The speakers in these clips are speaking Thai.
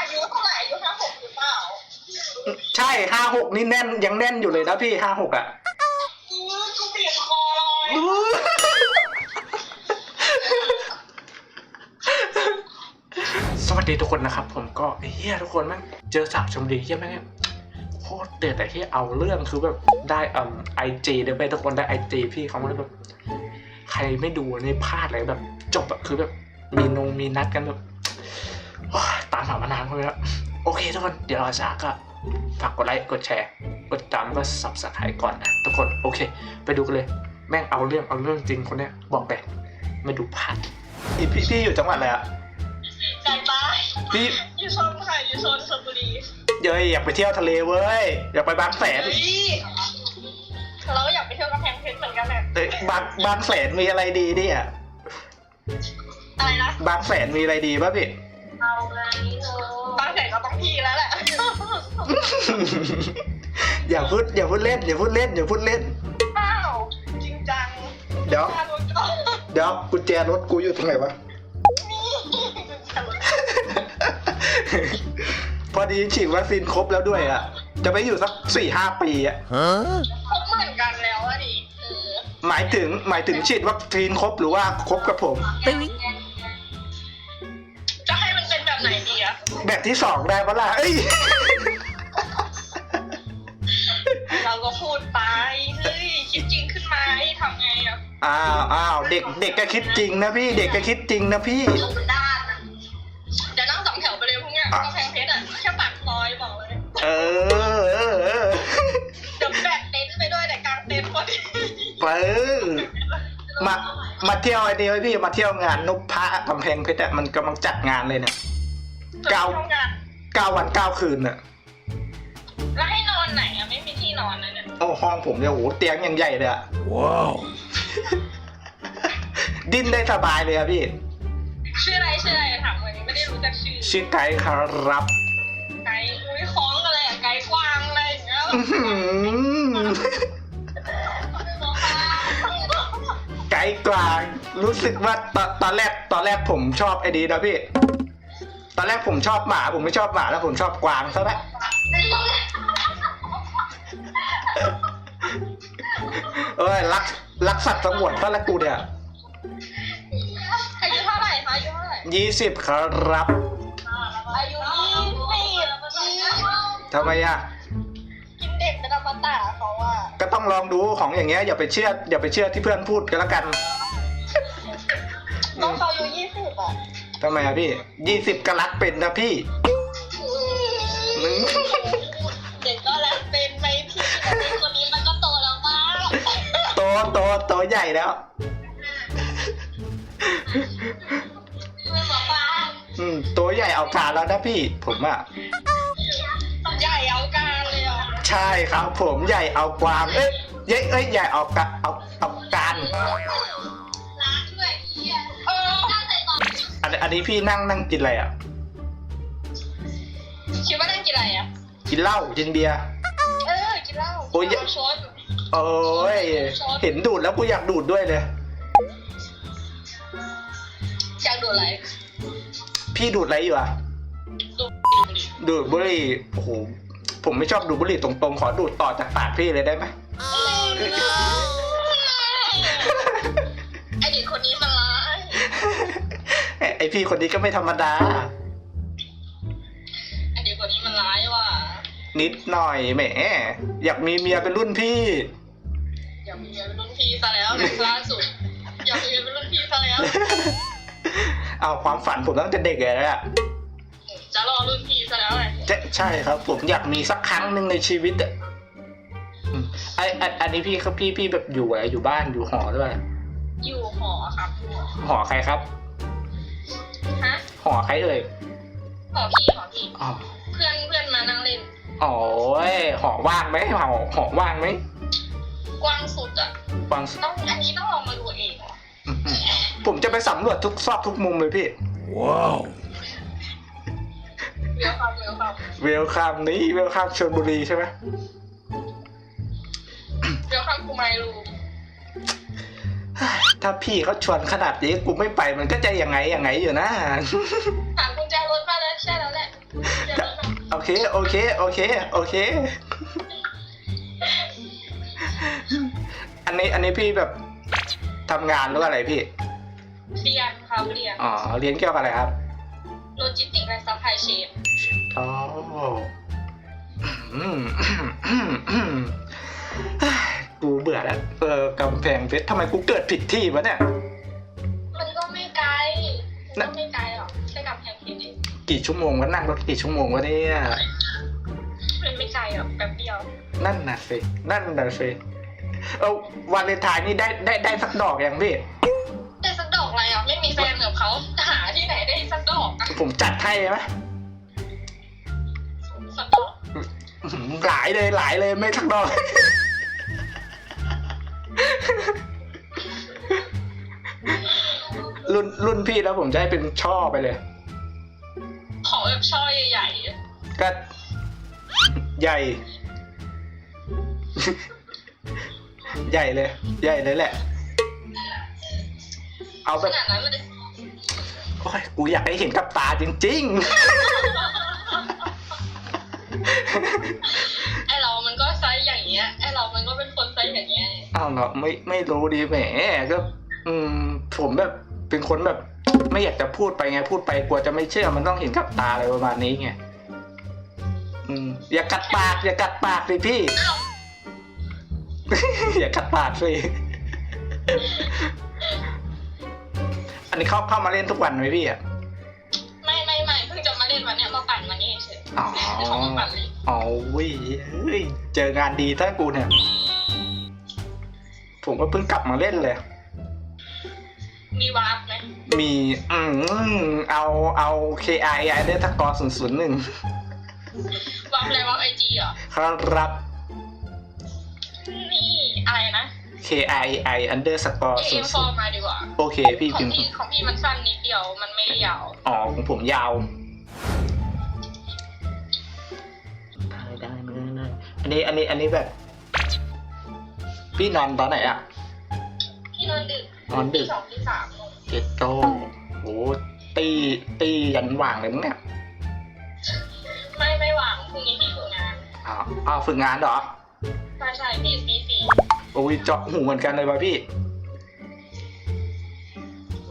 อายุเท่าไหร่อายุห้าหกหรือเปล่าใช่ห้าหกนี่แน่นยังแน่นอยู่เลยนะพี่ห้าหกอะอือกูเปลี่ยนคอเลยสวัสดีทุกคนนะครับ ผมก็เฮียทุกคนแม่งเจอสาวชมดีเฮียแม่งโคตรเดือดแต่ที่เอาเรื่องคือแบบได้อ่าไอจีเดี๋ยวไปทุกคนได้ไอจีพี่เขามาแบบใครไม่ดูนี่พลาดเลยแบบ จบอะคือแบบมีนงมีนัดกันแบบโอ้ย ตามหามานานเลยอะโอเคทุกคน เดี๋ยวเราจะก็ฝากกดไลค์ กดแชร์ กดตามก็สับสไครก่อนนะทุกคน โอเค ไปดูกันเลย แม่งเอาเรื่องเอาเรื่องจริงคนเนี้ย บอกไปไม่ดูพลาดพี่พี่อยู่จังหวัดอะไรอะไกลไปพี่อยู่ชนค่ะอยู่ชนชลบุรีเย้ยอยากไปเที่ยวทะเลเว้ย อยากไปบางแสน เฮ้ยเราก็อยากไปเที่ยวกำแพงเพชรเหมือนกันแหละเอ้ยบางบางแสนมีอะไรดีเนี่ยอะไรนะ บางแสนมีอะไรดีป่ะพี่ อย่าพูดอย่าพูดเล่นอย่าพูดเล่นอย่าพูดเล่น อ้าวจริงจังเดี๋ยวค่ารถก็เดี๋ยวกุญแจรถกูอยู่ตรงไหนวะ นี่ค่ารถพอดีฉีดวัคซีนครบแล้วด้วยอะ จะไปอยู่สักสี่ห้าปีอะ คบเหมือนกันแล้วอะดิเออหมายถึงหมายถึงฉีดวัคซีนครบหรือว่าครบกับผมจะให้มันเป็นแบบไหนดีอะแบบที่สองได้ปะล่ะเอ้ย คิดจริงขึ้นมาให้ทำไงอะอ้าวอ้าวเด็กเด็กก็คิดจริงนะพี่เด็กก็คิดจริงนะพี่ด้านอะเดี๋ยวนั่งสองแถวไปเลยพวกเนี้ยกำแพงเพชรอะแค่ปากซอยบอกเลยเออเออเออเดี๋ยวแบกเต็นท์ไปด้วยแต่กลางเต็นท์พอดีไปมามาเที่ยวไอ้นี่ไว้พี่มาเที่ยวงานนุพพะกำแพงเพชรอะมันกำลังจัดงานเลยเนี่ยเก้าทำงานเก้าวันเก้าคืนน่ะ ห้องผมเนี่ยโอ้โหเตียงยังใหญ่เลยอะ Wow. ดิ้นได้สบายเลยอะพี่ ชื่ออะไรชื่ออะไรถามวันนี้ไม่ได้รู้จักชื่อชื่อไกด์ครับ ไกด์อุ้ยคล้องอะไรอะไกด์กวางอะไรอย่างเงี้ยอื้อหือไกด์กลาง รู้สึกว่าตอนตอนแรกตอนแรกผมชอบไอ้ดีนะพี่ ตอนแรกผมชอบหมา ผมไม่ชอบหมาแล้วผมชอบกวางซะแล้ว เอ้ยรักรักสัตว์สงวนซะละกูเนี่ยอายุเท่าไหร่คะอายุเท่าไหร่ยี่สิบครับอายุยี่สิบทำไมอะกินเด็กเป็นอมตะเขาอะก็ต้องลองดูของอย่างเงี้ยอย่าไปเชื่ออย่าไปเชื่อที่เพื่อนพูดกันแล้วกันน้องเขาอายุยี่สิบอะทำไมอะพี่ยี่สิบก็รักเป็นนะพี่ โตโตใหญ่แล้วไม่บอกว่าอืมตัวใหญ่เอาการแล้วนะพี่ ผมอะใหญ่เอาการเลยอะใช่ครับ ผมใหญ่เอากวาง เอ้ยเย้ยเอ้ยใหญ่เอากะเอาเอาการร้านด้วยเอออันอันนี้พี่นั่งนั่งกินอะไรอะคิดว่านั่งกินอะไรอะกินเหล้ากินเบียร์ เออ กินเหล้าโอ้ยเอาช้อน โอ้ย เห็นดูดแล้วกูอยากดูดด้วยเลย อยากดูอะไรพี่ดูดอะไรอยู่อะดูดิดูดบุหรี่โอ้โห ผมไม่ชอบดูดบุหรี่ตรงๆ ขอดูดต่อจากปากพี่เลยได้ไหมไอเด็กคนนี้มันร้ายไอ้ไอพี่คนนี้ก็ไม่ธรรมดา นิดหน่อยแหมอยากมีเมียเป็นรุ่นพี่ อยากมีเมียเป็นรุ่นพี่ซะแล้วล่าสุด อยากมีเมียเป็นรุ่นพี่ซะแล้ว เอาความฝันผมตั้งแต่เด็กเลยอะจะรอรุ่นพี่ซะแล้วไงจะใช่ครับ ผมอยากมีสักครั้งหนึ่งในชีวิตอะอืมไอไออันนี้พี่ครับพี่พี่แบบอยู่อะไรอยู่บ้านอยู่หอด้วยอยู่หอครับอยู่หอใครครับฮะหอใครเอ่ยหอพี่หอพี่อ๋อเพื่อนเพื่อนมานั่งเล่น โอ้ยหอว่างไหมหอหอว่างไหมกว้างสุดอะว่างสุดต้องอันนี้ต้องลองมาดูเองว่ะอื้อหือผมจะไปสำรวจทุกซอกทุกมุมเลยพี่ Wow. เดี๋ยวครับเดี๋ยวครับเวลคัมนี้เวลคัมชลบุรีใช่ไหมเดี๋ยวครับกูไม่รู้ถ้าพี่เขาชวนขนาดนี้กูไม่ไปมันก็จะยังไงยังไงอยู่นะถามกุญแจรถมาแล้วใช่แล้วแหละ เค โอเค โอเค โอเค อันนี้ อันนี้พี่แบบทำงานหรืออะไรพี่ เรียนครับเรียน อ๋อ เรียนเกี่ยวกับอะไรครับ โลจิสติกส์และซัพพลายเชนอ๋ออืมอืมอืมกูเบื่อแล้ว เออกำแพงเพชรทำไมกูเกิดผิดที่วะเนี่ย มันก็ไม่ไกลมันก็ไม่ไกล กี่ชั่วโมงก็นั่งรถกี่ชั่วโมงวะเนี่ยมันไม่ไกลหรอกแป๊บเดียว นั่นน่ะสิ นั่นน่ะสิเออวันเลนไทายนี่ได้ได้ได้สักดอกยังพี่ ได้สักดอกอะไรอะ ไม่มีแฟนกับเขาหาที่ไหนได้สักดอกอะผมจัดให้ไหมสักดอกอื้อหือหลายเลยหลายเลยไม่สักดอก รุ่นรุ่นพี่แล้วผมจะให้เป็นช่อไปเลยขอ แบบช่อใหญ่ก็ใหญ่ ใหญ่เลย ใหญ่เลยแหละ เอาๆแบขบนาดนั้นเลย โอ้ยกูอยากให้เห็นกับตาจริงไอเรามันก็ไซส์อย่างเงี้ย ไอเรามันก็เป็นคนไซส์อย่างเงี้ยๆอ้าวเนาะไม่ไม่รู้ดีแหมก็ อืม ผมแบบเป็นคนแบบ ไม่อยากจะพูดไปไงพูดไปกลัวจะไม่เชื่อมันต้องเห็นกับตาอะไรประมาณนี้ไงอืมอย่ากัดปาก อย่ากัดปากสิพี่อ้าวอย่ากัดปากสิอันนี้เข้าเข้ามาเล่นทุกวันไหมพี่อะไม่ไม่ไม่เพิ่งจะมาเล่นวันเนี้ยมาปั่นวันนี้เฉยอ๋อเขามาปั่นเลยอ๋อวิเฮ้ยเจองานดีถ้ากูเนี่ย ผมก็เพิ่งกลับมาเล่นเลย มีวาร์ปไหมมีอืมเอาเอา KI ได้ตะกอศูนย์ศูนย์หนึ่งวาร์ปอะไรวาร์ปไอจีเหรอครับ นี่อะไรนะ KI I underscore เอ็ศูนมย์ฟศูอนร์ย์มาดีกว่า โอเค พี่ขอพิงมพ์พี่ของพี่มันสั้นนิดเดียวมันไม่ยาวอ๋อของผมยาวได้ได้ไม่ได้ได้อันนี้อันนี้อันนี้แบบ พี่นอนตอนไหนอะพี่นอนดึก นอนดึกตีสองตีสามเจ็ดโตโอ้ตีตียันหว่างเลยมั้งเนี่ยไม่ไม่หวังพรุ่งนี้พี่ฝึกงานอ้าวอ้าวฝึกงานเหรอใช่ใช่พี่ตีสี่โอ้ยเจาะหูเหมือนกันเลยว่ะพี่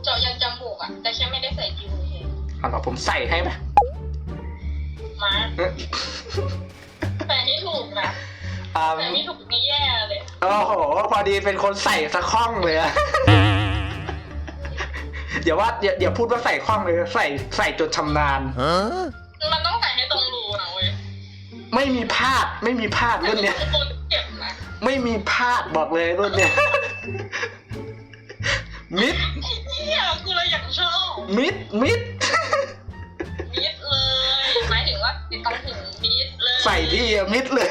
เจาะยันจมูกอะแต่แค่ไม่ได้ใส่จิวเฉยเอ้าวเหรอผมใส่ให้ไหมมาเอ้ยแต่ให้ถูกนะอ่าแต่ไม่ถูกนี่แย่เลยโอ้โห พอดีเป็นคนใส่สะข้องเลยอะอย่าว่าอย่าอย่าพูดว่าใส่ข้องเลย ใส่ใส่จนชำนาญ มันต้องใส่ให้ตรงรูนะเว้ยไม่มีพลาด ไม่มีพลาดรุ่นเนี้ย คนเจ็บนะไม่มีพลาดบอกเลยรุ่นเนี้ย มิดเนี่ยกูเลยอยากชอบมิด มิด มิดเลย หมายถึงว่าติดต้องถึงมิดเลยใส่พี่อะมิดเลย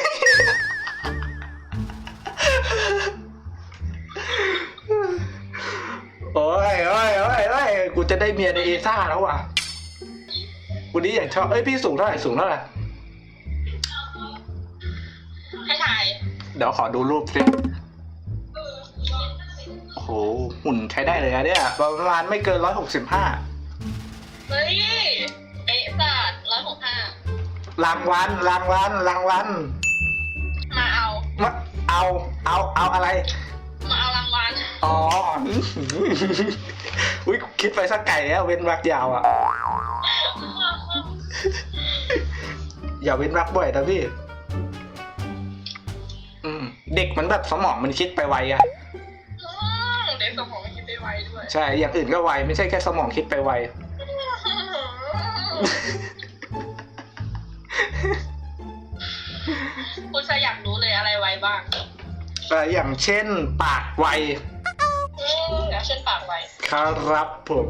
จะได้เมียในเอซ่าแล้วว่ะกูนี้อย่างชอบเอ้ยพี่สูงเท่าไหร่สูงเท่าไหร่ให้ถ่ายเดี๋ยวขอดูรูปสิโอ้โหหุ่นใช้ได้เลยอะเนี่ยประมาณไม่เกินร้อยหกสิบห้าเฮ้ยเป๊ะสัตร้อยหกห้ารางวัลรางวัลรางวัลมาเอามาเอาเอาเอาอะไร มาเอารางวัลอ๋ออุ้ยคิดไปสักไก่แล้วเว้นวักยาวอะ อย่าเว้นวักบ่อยนะพี่ อืม เด็กมันแบบสมองมันคิดไปไวอะ อืมเด็กสมองไม่คิดได้ไวด้วยใช่ อย่างอื่นก็ไว ไม่ใช่แค่สมองคิดไปไวคุณ อ่ออย่างเช่นปากไวอืมเดี๋ยวเช่นปากไวครับผม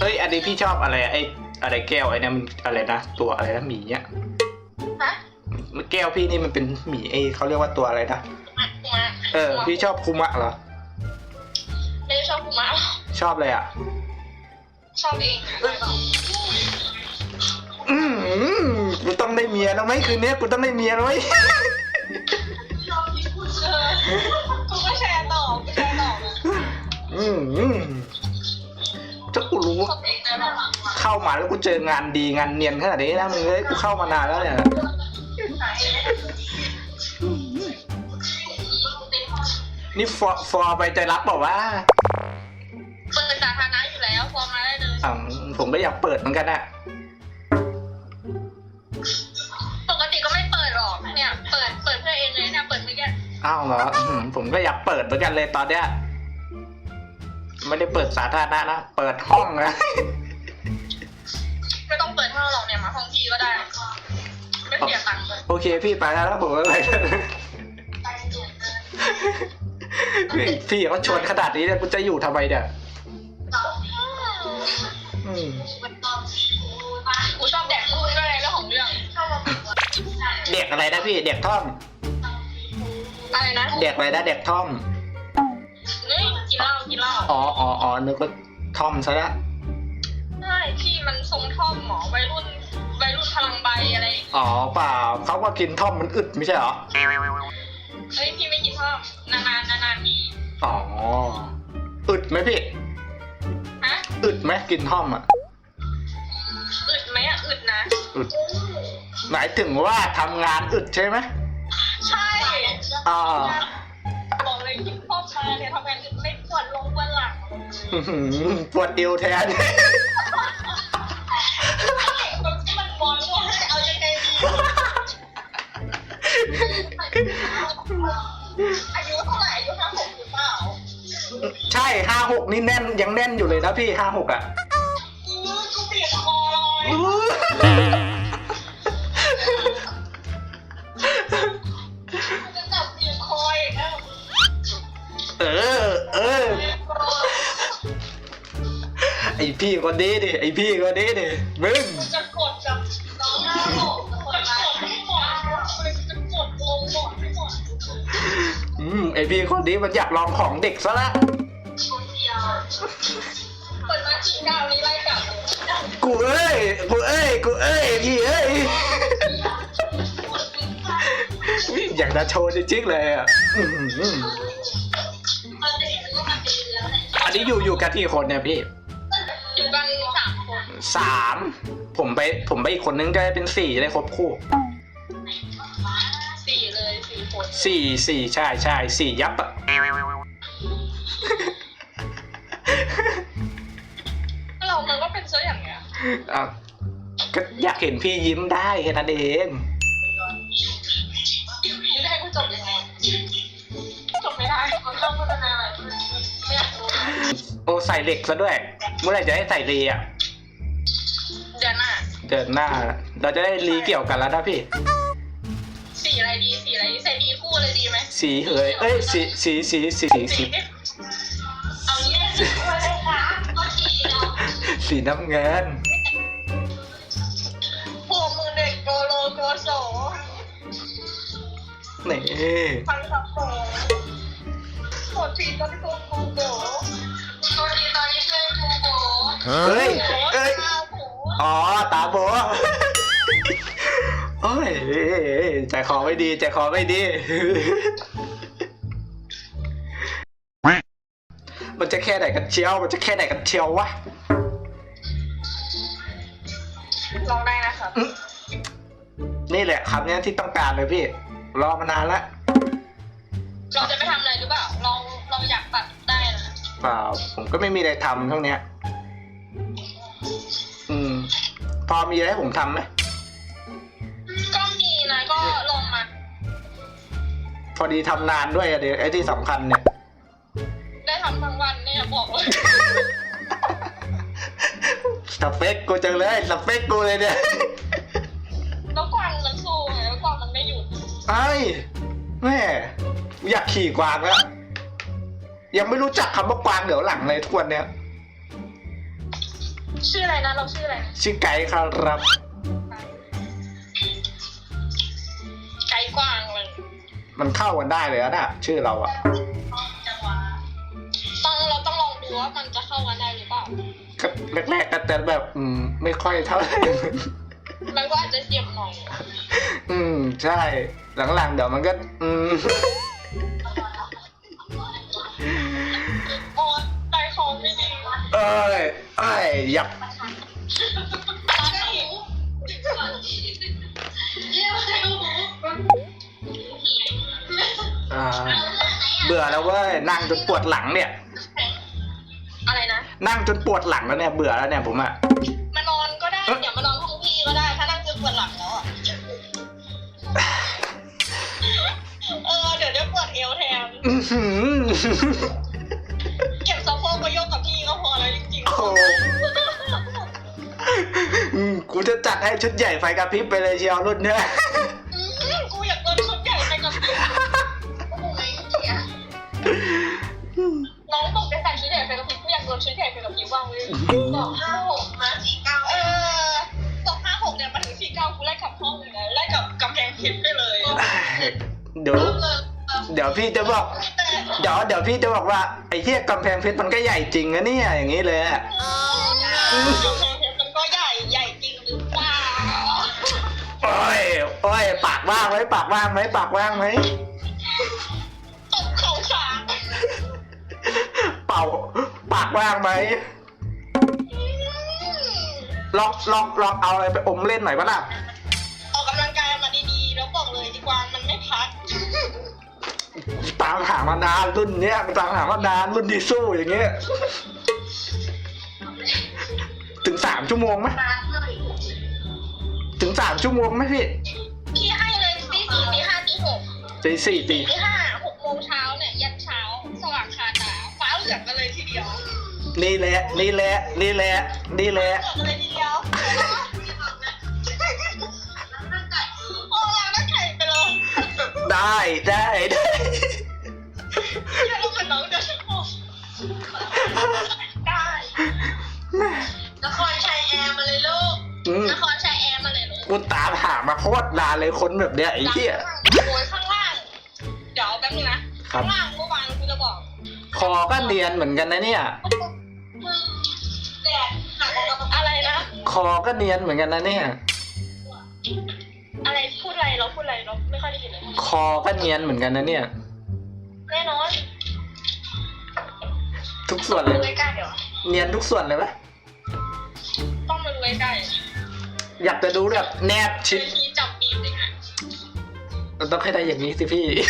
เอ้ย อันนี้พี่ชอบอะไรอะไอ้อะไรแก้วไอ้เนี่ยมันอะไรนะตัวอะไรนะหมีเนี่ยฮะแก้วพี่นี่มันเป็นหมีไอ้เขาเรียกว่าตัวอะไรนะคุมะเออ พี่ชอบคุมะเหรอไม่ได้ชอบคุมะหรอกชอบเลยอะ ชอบเองไวเปล่า อืมกูต้องได้เมียแล้วไหมคืนนี้กูต้องได้เมียแล้วไหมเออกูก็แชร์ต่อกูแชร์ต่อมาอืมอืมทุกเขาติดเลยแบบว่าเข้ามาแล้วกูเจองานดีงานเนียนขนาดนี้นะมึงเอ้ยกูเข้ามานานแล้วเนี่ยนี่ฟอฟอไปใจรักบอกว่าเปิดสาธารณะอยู่แล้วฟอร์มมาได้เลย อ่าผมก็อยากเปิดเหมือนกันอะ อ้าวเหรออื้อหือผมก็อยากเปิดเหมือนกันเลยตอนเนี้ย ไม่ได้เปิดสาธารณะนะ เปิดห้องนะ ไม่ต้องเปิดห้องหรอกเนี่ยมาห้องพี่ก็ได้ ไม่เสียตังค์เลยโอเคพี่ไปแล้วนะผมก็ไปพี่พี่เขาชวนขนาดนี้เนี่ยกูจะอยู่ทำไมเนี่ยอืมกูชอบแดกพูดด้วยเรื่องของเรื่อง เด็กอะไรนะพี่ เด็กท่อม อะไรนะเด็กอะไรนะเด็กท่อมนี่กินเหล้ากินเหล้าอ๋ออ๋ออ๋อนึกว่าท่อมซะละใช่พี่มันทรงท่อมหมอวัยรุ่นวัยรุ่นพลังใบอะไรอย่างเงี้ยอ๋อเปล่าเขาว่ากินท่อมมันอึดไม่ใช่เหรอ เฮ้ยพี่ไม่กินท่อมนานๆนานๆมีอ๋อ อึดไหมพี่ ฮะอึดไหมกินท่อมอะ อึดไหมอะอึดนะ อึด หมายถึงว่าทำงานอึดใช่ไหมใช่ อ่า บอกเลยกินท่อมมาเนี่ยทำงานอึดไม่ปวดลงปวดหลังอื้อหือปวดเอวแทนคนที่มันบอลว่าให้เอายังไงดีอายุเท่าไหร่อายุห้าหกหรือเปล่าใช่ห้าหกนี่แน่นยังแน่นอยู่เลยนะพี่ห้าหกอะอือกูเปียกคอเลย ไอพี่คนนี้ดิไอพี่คนนี้ดิมึงจะกดกับน้องห้าหกจะกดให้หมดจะกดลงหมดให้หมดอืมไอพี่คนนี้มันอยากลองของเด็กซะละเปิดมาจีนาวนี้ไล่กลับกูเอ้ยกูเอ้ยกูเอ้ยพี่เอ้ยอยากจะโชว์จริงๆเลยอะอื้อหืออันนี้อยู่อยู่กันที่คนเนี่ยพี่ สามผมไปผมไปอีกคนนึงจะได้เป็นสี่ได้ครบคู่สี่เลยสี่คนสี่สี่ใช่ใช่สี่ยับอะเรามันก็เป็นเสื้ออย่างเงี้ยอะก็อยากเห็นพี่ยิ้มได้แค่นั้นเองนี่ให้กูจบยังไงจบไม่ได้มันต้องพัฒนาอะไรไม่อยากรู้โอ้ใส่เหล็กซะด้วยเมื่อไหร่จะให้ใส่รีอะเดือนหน้าเดินหน้า เราจะได้รีเกี่ยวกันแล้วนะพี่ สีอะไรดีสีอะไรดีใส่ดีคู่เลยดีไหมสีเหยเอ้ยสีสีสีสีสีสีเอาเนี่ยสีอะไรคะก็ทีเนาะสีน้ำเงินพวกมือเด็กโกโลโกโซนี่ฟังสับโปกดทีตอนที่กูกูโกกดทีตอนที่เพื่อนกูโกเฮ้ยโอ้เอ้ยตาโผอ๋อ ตาโบโอ้ยใจคอไม่ดีใจคอไม่ดี มันจะแค่ไหนกันเชียว มันจะแค่ไหนกันเชียววะลองได้นะครับอื้อนี่แหละคำเนี้ยที่ต้องการเลยพี่ รอมานานแล้ว เราจะไม่ทำอะไรหรือเปล่า เราเราอยากตัดได้นะเปล่า ผมก็ไม่มีอะไรทำช่วงเนี้ย พอมีอะไรให้ผมทำไหมก็มีนะก็ลองมา พอดีทำนานด้วยอะเดี๋ยวไอ้ที่สำคัญเนี่ย ได้ทำทั้งวันเนี่ยบอกเลยสเปคกูจังเลยสเปคกูเลยเนี่ยแล้วกวางมันสู้ไงแล้วกวางมันไม่หยุดไอ้แม่อยากขี่กวางแล้ว ยังไม่รู้จักคำว่ากวางเดี๋ยวหลังเลยทุกวันเนี้ย ชื่ออะไรนะเราชื่ออะไรนะชื่อไก่ครับ ไก่กวางเลยมันเข้ากันได้เลยอะน่ะชื่อเราอะต้องเราต้องลองดูว่ามันจะเข้ากันได้หรือเปล่า ก็แรกๆก็แต่แบบอืมไม่ค่อยเท่าไหร่ มันก็อาจจะเจ็บหน่อยอืม ใช่ หลังๆเดี๋ยวมันก็ อืม โอ้ใจคอไม่ดี เอ้ยเอ้ ยยับร้านหิวเยี่ยมเลยอ่าเบื่อแล้วเว้ยนั่งจนปวดหลังเนี่ย อะไรนะ นั่งจนปวดหลังแล้วเนี่ย เบื่อแล้วเนี่ยผมอะมานอนก็ได้เดี๋ยวมานอนห้องพี่ก็ได้ ถ้านั่งจนปวดหลังแล้วอะเออ เดี๋ยวได้ปวดเอวแทน กูจะจัดให้ชุดใหญ่ไฟกระพริบไปเลยเชียวรุ่นเนี้ยๆอืมกูอยากโดนชุดใหญ่ไปกับพี่โอ้ยเสียน้องบอกจะใส่ชุดใหญ่ไปกับพี่กูอยากโดนชุดใหญ่ไปกับพี่ว่างเลยสองห้าหกมาสี่เก้าเออสองห้าหกเนี่ยมาถึงสี่เก้ากูไล่กลับห้องเลยนะไล่กลับกำแพงเพชรไปเลยเดี๋ยวเดี๋ยวพี่จะบอกเดี๋ยวเดี๋ยวพี่จะบอกว่าไอ้เหี้ยกำแพงเพชรมันก็ใหญ่จริงนะเนี่ยอย่างนี้เลยอะกำแพงเพช ยโอ้ยปากว่างไหมปากว่างไหมปากว่างไหมตบเข่าขางเป่า ปากว่างไหมลองลองลองเอาอะไรไปอมเล่นหน่อยปะล่ะออกกำลังกายมาดีๆ แล้วบอกเลยดีกว่ามันไม่พัก ตามหามานานรุ่นเนี้ยตามหามานานรุ่นที่สู้อย่างเงี้ยถึงสามชั่วโมงไหมถึงสามชั่วโมงไหมพี่พี่ ตีสี่ตีตีห้าหกโมงเช้าเนี่ยยันเช้าสว่างคาตาฟ้าเหลืองกันเลยทีเดียวนี่แหละนี่แหละนี่แหละนี่แหละเหลืองกันเลยทีเดียวโอ้ล้างหน้าไก่ไปเลยได้ได้ได้ อย่าลงเหมือนน้องเดี๋ยวฉันบอกได้นครชัยแอร์มาเลยลูกอืมนครชัยแอร์มาเลยลูก กูตามหามาโคตรนานเลยคนแบบเนี้ยไอ้เหี้ย โอ้ยข้าง นึงนะครับ ข้างล่างเมื่อวานกูจะบอกคอก็เนียนเหมือนกันนะเนี่ยแดดหักออกกับอะไรนะ คอก็เนียนเหมือนกันนะเนี่ย อะไรพูดอะไรเราพูดอะไรเราไม่ค่อยได้ยินเลย คอก็เนียนเหมือนกันนะเนี่ย แน่นอนทุกส่วนเลดูย ใกล้ๆเดี๋ยวเนียนทุกส่วนเลยปะต้องมาดูใกล้อยากจะดูแบบแนบๆชิดวิธีจับบีบเลยค่ะมันต้องให้ได้อย่างนี้สิพี่โอ๊ย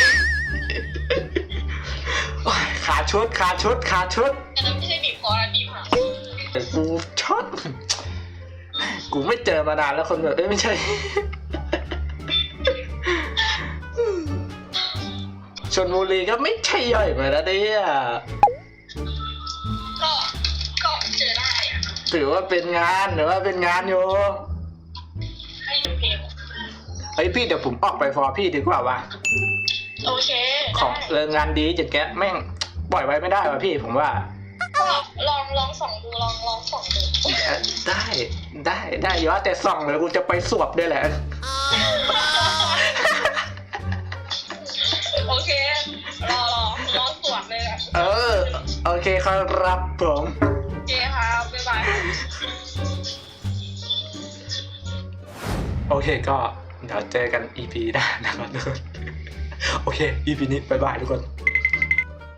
ขาชุดขาชุดขาชุดแต่นั่นไม่ใช่บีบคอนะบีบหางกูช็อตกูไม่เจอมานานแล้วคนแบบเอ้ยไม่ใช่ ชนบุรีก็ไม่ใช่ย่อยไปแล้วเนี่ยก็ก็เจอได้อะถือว่าเป็นงานหรือว่าเป็นงานอยู่ให้ดูเพลงเฮ้ยพี่เดี๋ยวผมออกไปฟอร์พี่ดีกว่าวะโอเค ของเอได้องานดีจัดแกะแม่ง ปล่อยไว้ไม่ได้ว่ะพี่ผมว่า ก็ลองลองส่องดูลองลองส่องดูเอ่อได้ได้ได้อยู่ว่าแต่ส่องเลยกูจะไปสวบด้วยแหละ โอเค รอรอรอสวดเลยอะเออ โอเคครับผมโอเคครับบ๊ายบายโอเคก็เดี๋ยวเจอกัน EP หน้านะครับทุกคนโอเค EP นี้บายบายทุกคน